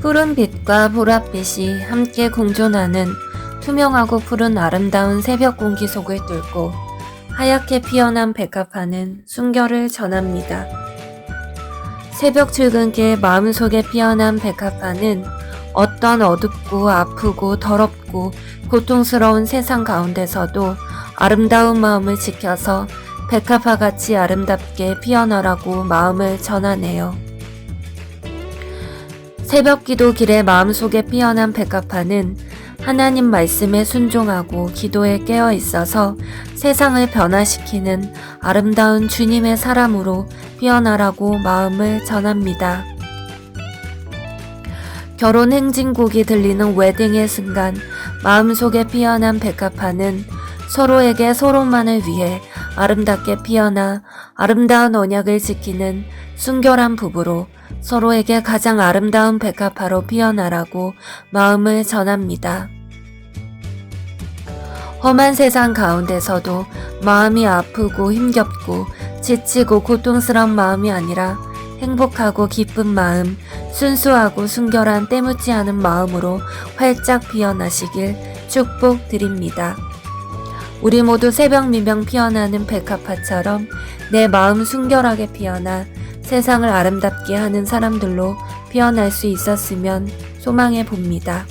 푸른 빛과 보랏빛이 함께 공존하는 투명하고 푸른 아름다운 새벽 공기 속을 뚫고 하얗게 피어난 백합화는 순결을 전합니다. 새벽 출근길 마음속에 피어난 백합화는 어떤 어둡고 아프고 더럽고 고통스러운 세상 가운데서도 아름다운 마음을 지켜서 백합화 같이 아름답게 피어나라고 마음을 전하네요. 새벽 기도 길에 마음속에 피어난 백합화는 하나님 말씀에 순종하고 기도에 깨어 있어서 세상을 변화시키는 아름다운 주님의 사람으로 피어나라고 마음을 전합니다. 결혼 행진곡이 들리는 웨딩의 순간 마음속에 피어난 백합화는 서로에게 서로만을 위해 아름답게 피어나 아름다운 언약을 지키는 순결한 부부로 서로에게 가장 아름다운 백합화로 피어나라고 마음을 전합니다. 험한 세상 가운데서도 마음이 아프고 힘겹고 지치고 고통스러운 마음이 아니라 행복하고 기쁜 마음, 순수하고 순결한 때묻지 않은 마음으로 활짝 피어나시길 축복드립니다. 우리 모두 새벽 미명 피어나는 백합화처럼 내 마음 순결하게 피어나 세상을 아름답게 하는 사람들로 피어날 수 있었으면 소망해 봅니다.